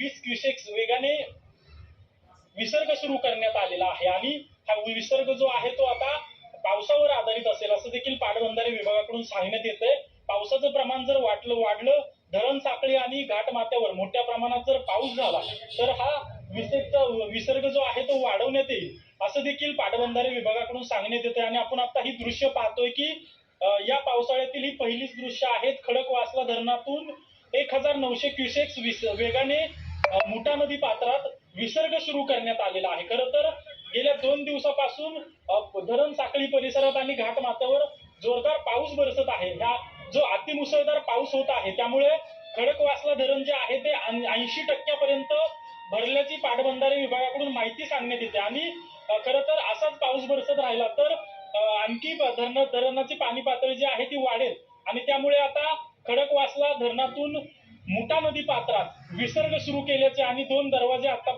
वीस क्युसेक्स वेगाने विसर्ग सुरू करण्यात आलेला आहे. आणि हा विसर्ग जो आहे तो आता पावसावर आधारित असेल असं देखील पाटबंधारे विभागाकडून सांगण्यात येतंय. पावसाचं प्रमाण जर वाटलं वाढलं धरण साखळी आणि घाटमाथ्यावर मोठ्या प्रमाणात जर पाऊस झाला तर हा विसर्गचा विसर्ग जो आहे तो वाढवण्यात येईल असं देखील पाटबंधारे विभागाकडून सांगण्यात येते आणि आपण आता ही दृश्य पाहतोय की या पावसाळ्यातील ही पहिलीच दृश्य आहेत खडकवासला धरणातून एक हजार नऊशे क्युसेक्स विस वेगाने मुठा नदी पात्रात विसर्ग सुरू करण्यात आलेला आहे. खरं तर गेल्या दोन दिवसापासून धरण साखळी परिसरात आणि घाटमाथ्यावर जोरदार पाऊस बरसत आहे. ह्या जो अतिमुसळधार पाऊस होत आहे त्यामुळे खडकवासला धरण जे आहे ते ऐंशी टक्क्यापर्यंत भरल्याची पाटबंधारे विभागाकडून माहिती सांगण्यात येते. आणि खरं तर असाच पाऊस बरसत राहिला तर आणखी धरण धरणाची पाणी पातळी जी आहे ती वाढेल. आणि त्यामुळे आता खडकवासला धरणातून मुठा नदी पात्रात विसर्ग सुरू केल्याचे आणि दोन दरवाजे आतापर्यंत